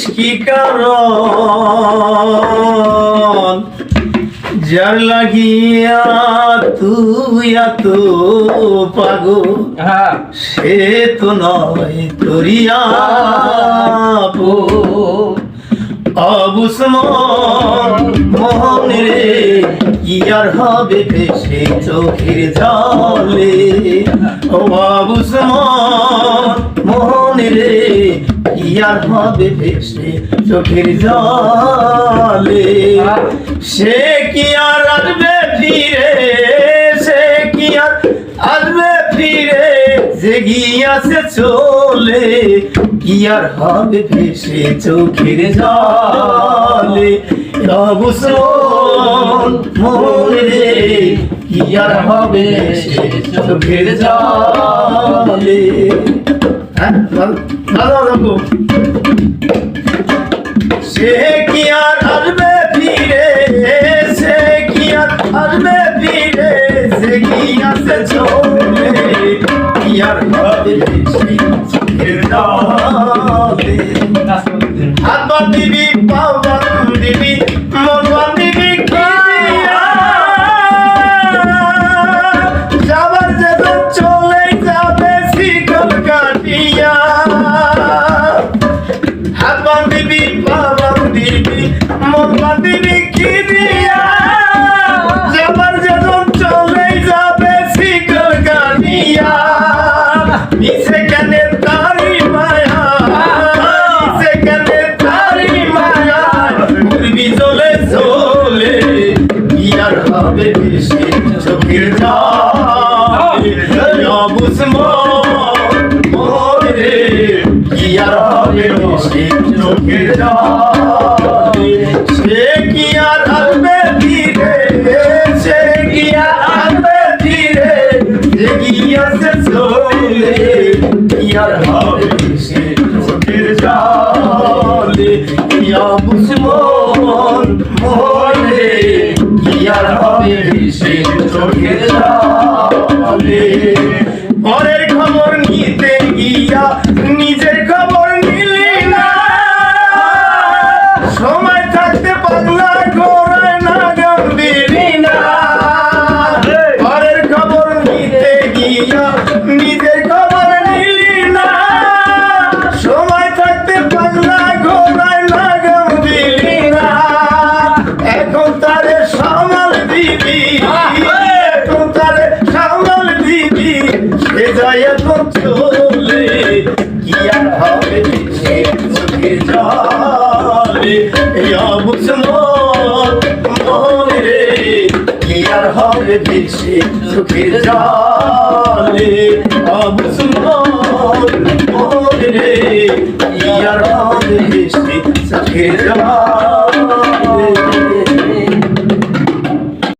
জানিস কি কারণ? যার লাগিয়া তুই এত পাগল হ্যাঁ। সে তো নয় তোরিয়া অবুসমান মোহন রে কি আর হবে ভেসে চোখের জলে? অবুসমান মোহন রে আর হবে ভেসে চোখের জলে। সে কি আর আসবে ফিরে? সে কি আর আসবে ফিরে? যে গিয়াছে চলে। কি আর হবে ভেসে চোখের জলে? অবসর মনে কি আর হবে ভেসে চোখের জলে? হ্যাঁ ভালো ভালো সে কি আর আসবে ফিরে? সে কি আর আসবে ফিরে? সে কি আছে চলে? কি আর জলে হাত বান্ধিবি পাও কাটিয়া হাত বান্ধিবি পা বান্ধিবি মন বান্ধিবি কি দিয়া? যাবার যেদিন চলে যাবে শিকল কাটিয়া মিশে কেনে তারি মায়া? মিশে কেনে তারি মায়া? উড়বি চলে চলে আর হবে বেশি চোখের জল অবুসমন সে কি আর আসবে ধীরে সে কি আর আসবে ধীরে সে আছে চলে কি আর হবে বেশি চোখের জলে কি অবুসমন মোরে কি আর হবে বেশি চোখের জলে সে এখন চলে কি আর হবে সে চোখের জলে? অবসর মনে রে, কি আর হবে বেশি চোখের জলে? অবসর মনে রে, কি আর হবে